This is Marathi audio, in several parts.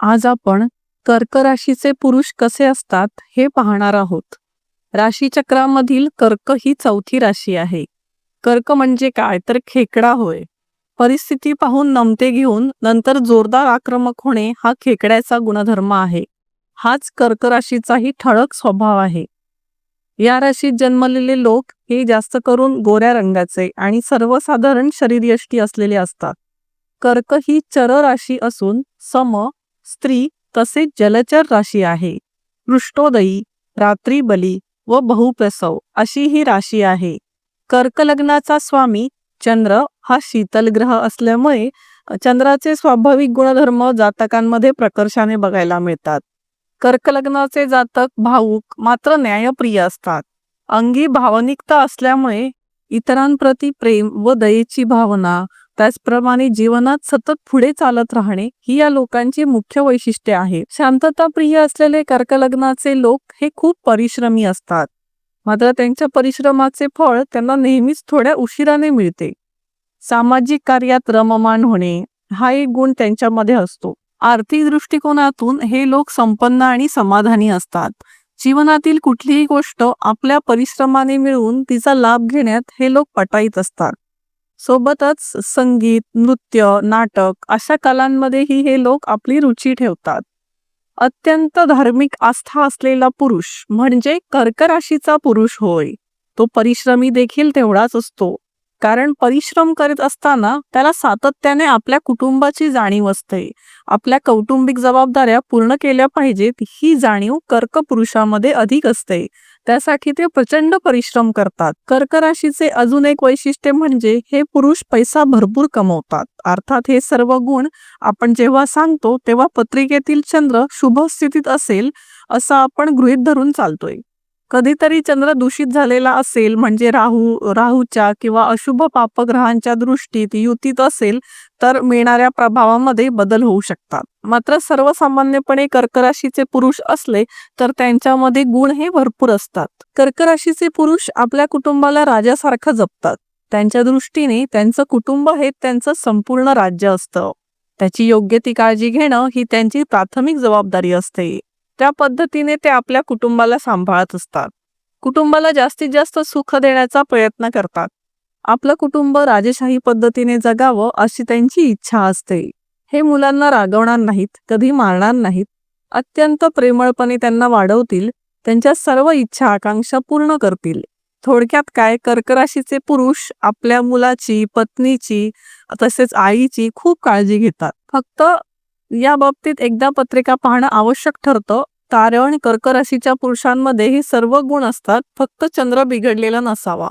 आज आपण कर्क राशीचे पुरुष कसे असतात हे पाहणार आहोत. राशीचक्रामधील कर्क ही चौथी राशी आहे. कर्क म्हणजे काय? तर खेकडा होय. परिस्थिती पाहून नमते घेऊन नंतर जोरदार आक्रमक होणे हा खेकड्याचा गुणधर्म आहे. हाच कर्क राशीचाही ठळक स्वभाव आहे. या राशीत जन्मलेले लोक हे जास्त करून गोऱ्या रंगाचे आणि सर्वसाधारण शरीरयष्टी असलेले असतात. कर्क ही चर राशी असून सम स्त्री तसेच जलचर राशी आहे. पृष्ठोदयी रात्रीबली व बहुप्रसव अशी ही राशी आहे. कर्कलग्नाचा स्वामी चंद्र हा शीतल ग्रह असल्यामुळे चंद्राचे स्वाभाविक गुणधर्म जातकांमध्ये प्रकर्षाने बघायला मिळतात. कर्कलग्नाचे जातक भाऊक मात्र न्यायप्रिय असतात. अंगी भावनिकता असल्यामुळे इतरांप्रती प्रेम व दयेची भावना त्याचप्रमाणे जीवनात सतत पुढे चालत राहणे ही या लोकांची मुख्य वैशिष्ट्ये आहे शांतता प्रिय असलेले कर्कलग्नाचे लोक हे खूप परिश्रमी असतात. मात्र त्यांच्या परिश्रमाचे फळ त्यांना नेहमीच थोड्या उशिराने मिळते. सामाजिक कार्यात रममान होणे हा एक गुण त्यांच्यामध्ये असतो. आर्थिक दृष्टिकोनातून हे लोक संपन्न आणि समाधानी असतात. जीवनातील कुठलीही गोष्ट आपल्या परिश्रमाने मिळवून तिचा लाभ घेण्यात हे लोक पटाईत असतात. सोबतच संगीत नृत्य नाटक अशा कलांमध्येही हे लोक आपली रुची ठेवतात. अत्यंत धार्मिक आस्था असलेला पुरुष म्हणजे कर्कराशीचा पुरुष होय. तो परिश्रमी देखील तेवढाच असतो. कारण परिश्रम करीत असताना त्याला सातत्याने आपल्या कुटुंबाची जाणीव असते. आपल्या कौटुंबिक जबाबदाऱ्या पूर्ण केल्या पाहिजेत ही जाणीव कर्क पुरुषामध्ये अधिक असते. त्यासाठी ते प्रचंड परिश्रम करतात. कर्क राशीचे अजून एक वैशिष्ट्य म्हणजे हे पुरुष पैसा भरपूर कमवतात. अर्थात हे सर्व गुण आपण जेव्हा सांगतो तेव्हा पत्रिकेतील चंद्र शुभ स्थितीत असेल असं आपण गृहीत धरून चालतोय. कधीतरी चंद्र दूषित झालेला असेल म्हणजे राहू राहूच्या किंवा अशुभ पापग्रहांच्या दृष्टीत युतीत असेल तर मिळणाऱ्या प्रभावामध्ये बदल होऊ शकतात. मात्र सर्वसामान्यपणे कर्क राशीचे पुरुष असले तर त्यांच्यामध्ये गुण हे भरपूर असतात. कर्क राशीचे पुरुष आपल्या कुटुंबाला राजासारखं जपतात. त्यांच्या दृष्टीने त्यांचं कुटुंब हे त्यांचं संपूर्ण राज्य असतं. त्याची योग्य ती काळजी घेणं ही त्यांची प्राथमिक जबाबदारी असते. त्या पद्धतीने ते आपल्या कुटुंबाला सांभाळत असतात. कुटुंबाला जास्तीत जास्त सुख देण्याचा प्रयत्न करतात. आपलं कुटुंब राजेशाही पद्धतीने जगावं अशी त्यांची इच्छा असते. हे मुलांना रागवणार नाहीत कधी मारणार नाहीत. अत्यंत प्रेमळपणे त्यांना वाढवतील त्यांच्या सर्व इच्छा आकांक्षा पूर्ण करतील. थोडक्यात काय कर्कराशीचे पुरुष आपल्या मुलाची पत्नीची तसेच आईची खूप काळजी घेतात. फक्त या बाबतीत एकदा पत्रिका पाहणं आवश्यक ठरतं. तारे आणि कर्क राशीच्या पुरुषांमध्ये हे सर्व गुण असतात. फक्त चंद्र बिघडलेला नसावा.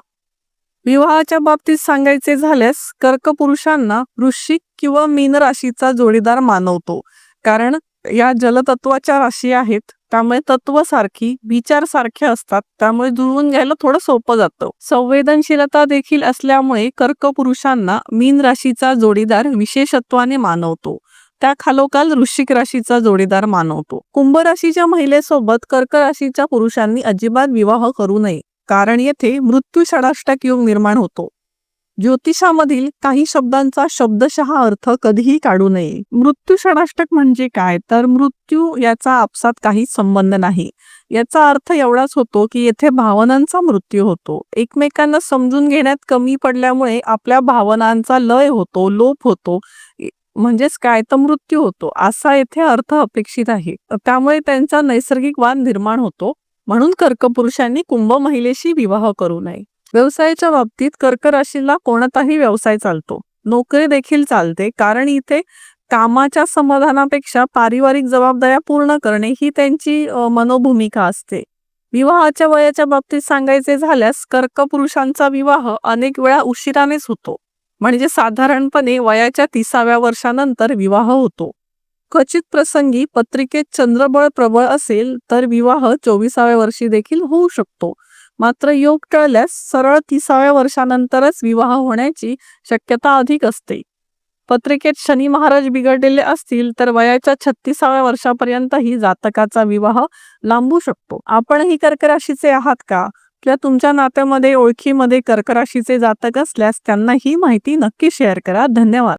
विवाहाच्या बाबतीत सांगायचे झाल्यास कर्क पुरुषांना वृश्चिक किंवा मीन राशीचा जोडीदार मानवतो. कारण या जलतत्वाच्या राशी आहेत. त्यामुळे तत्व सारखी विचार सारखे असतात. त्यामुळे जुळवून घ्यायला थोडं सोपं जातं. संवेदनशीलता देखील असल्यामुळे कर्क पुरुषांना मीन राशीचा जोडीदार विशेषत्वाने मानवतो. त्या खालोखाल वृश्चिक राशीचा जोडीदार मानवतो. कुंभ राशीच्या महिलेसोबत कर्क राशीच्या पुरुषांनी अजिबात विवाह करू नये कारण येथे मृत्यू षडाष्टक योग निर्माण होतो. ज्योतिषामधील काही शब्दांचा शब्दशः अर्थ कधीही काढू नये. मृत्यू षडाष्टक म्हणजे काय? तर मृत्यू याचा आपसात काही संबंध नाही. याचा अर्थ एवढाच होतो की येथे भावनांचा मृत्यू होतो. एकमेकांना समजून घेण्यात कमी पडल्यामुळे आपल्या भावनांचा लय होतो लोप होतो. म्हणजेच काय? तर मृत्यू होतो. असा येथे अर्थ अपेक्षित आहे. त्यामुळे त्यांचा नैसर्गिक वाद निर्माण होतो. म्हणून कर्कपुरुषांनी कुंभ महिलेशी विवाह करू नये. व्यवसायाच्या बाबतीत कर्क राशीला कोणताही व्यवसाय चालतो. नोकरी देखील चालते. कारण इथे कामाच्या समाधानापेक्षा पारिवारिक जबाबदाऱ्या पूर्ण करणे ही त्यांची मनोभूमिका असते. विवाहाच्या वयाच्या बाबतीत सांगायचे झाल्यास कर्क पुरुषांचा विवाह अनेक वेळा उशिरानेच होतो. म्हणजे साधारणपणे वयाच्या तिसाव्या वर्षानंतर विवाह होतो. क्वचित प्रसंगी पत्रिकेत चंद्रबळ प्रबळ असेल तर विवाह चोवीसाव्या वर्षी देखील होऊ शकतो. मात्र योग टळल्यास सरळ तिसाव्या वर्षानंतरच विवाह होण्याची शक्यता अधिक असते. पत्रिकेत शनी महाराज बिघडलेले असतील तर वयाच्या छत्तीसाव्या वर्षापर्यंतही जातकाचा विवाह लांबू शकतो. आपणही कर्कराशीचे आहात का? किंवा तुमच्या नात्यामध्ये ओळखीमध्ये कर्कराशीचे जातक असल्यास त्यांना ही माहिती नक्की शेअर करा. धन्यवाद.